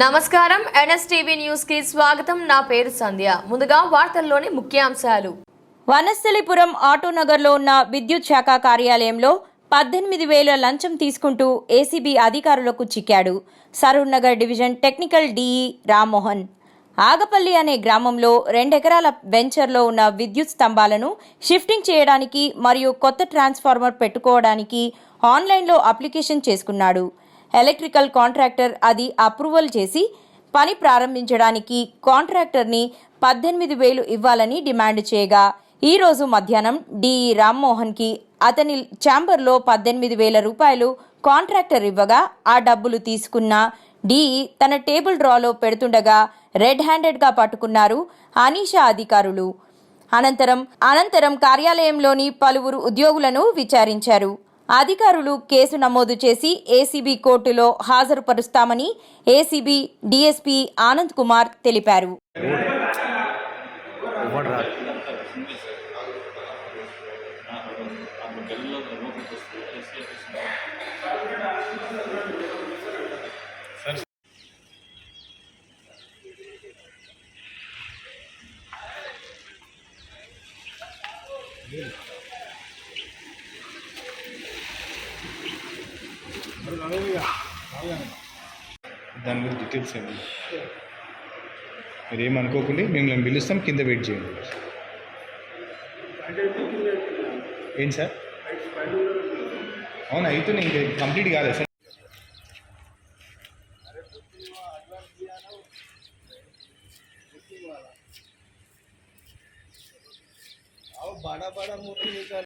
నమస్కారం. ఎన్ఎస్టీవీ న్యూస్కి స్వాగతం. నా పేరు సంధ్య. ముందుగా వార్తల్లోని ముఖ్యాంశాలు. వనస్థలిపురం ఆటోనగర్లో ఉన్న విద్యుత్ శాఖ కార్యాలయంలో పద్దెనిమిది వేల లంచం తీసుకుంటూ ఏసీబీ అధికారులకు చిక్కాడు. Saroor Nagar division technical DE Rammohan. Agapalli అనే గ్రామంలో రెండెకరాల వెంచర్లో ఉన్న విద్యుత్ స్తంభాలను షిఫ్టింగ్ చేయడానికి మరియు కొత్త ట్రాన్స్ఫార్మర్ పెట్టుకోవడానికి ఆన్లైన్లో అప్లికేషన్ చేసుకున్నాడు. ఎలక్ట్రికల్ కాంట్రాక్టర్ అది అప్రూవల్ చేసి పని ప్రారంభించడానికి కాంట్రాక్టర్ని పద్దెనిమిది వేలు ఇవ్వాలని డిమాండ్ చేయగా ఈరోజు మధ్యాహ్నం డిఈ రామ్మోహన్కి అతని ఛాంబర్లో పద్దెనిమిది వేల రూపాయలు కాంట్రాక్టర్ ఇవ్వగా ఆ డబ్బులు తీసుకున్న డిఈ తన టేబుల్ డ్రాలో పెడుతుండగా రెడ్ హ్యాండెడ్గా పట్టుకున్నారు అనీషా అధికారులు. అనంతరం అనంతరం కార్యాలయంలోని పలువురు ఉద్యోగులను విచారించారు. అధికారులు కేసు నమోదు చేసి ఏసీబీ కోర్టులో హాజరుపరుస్తామని ఏసీబీ డీఎస్పీ ఆనంద్ కుమార్ తెలిపారు Yeah. దాని గురించి డీటెయిల్స్ ఏంటి మీరు ఏమనుకోకండి మేము మేము పిలుస్తాం కింద వెయిట్ చేయండి ఏంటి సార్ అవును అయితే ఇంకా కంప్లీట్ కాలేదు సార్ बड़ा बड़ा मूर्ति निकाल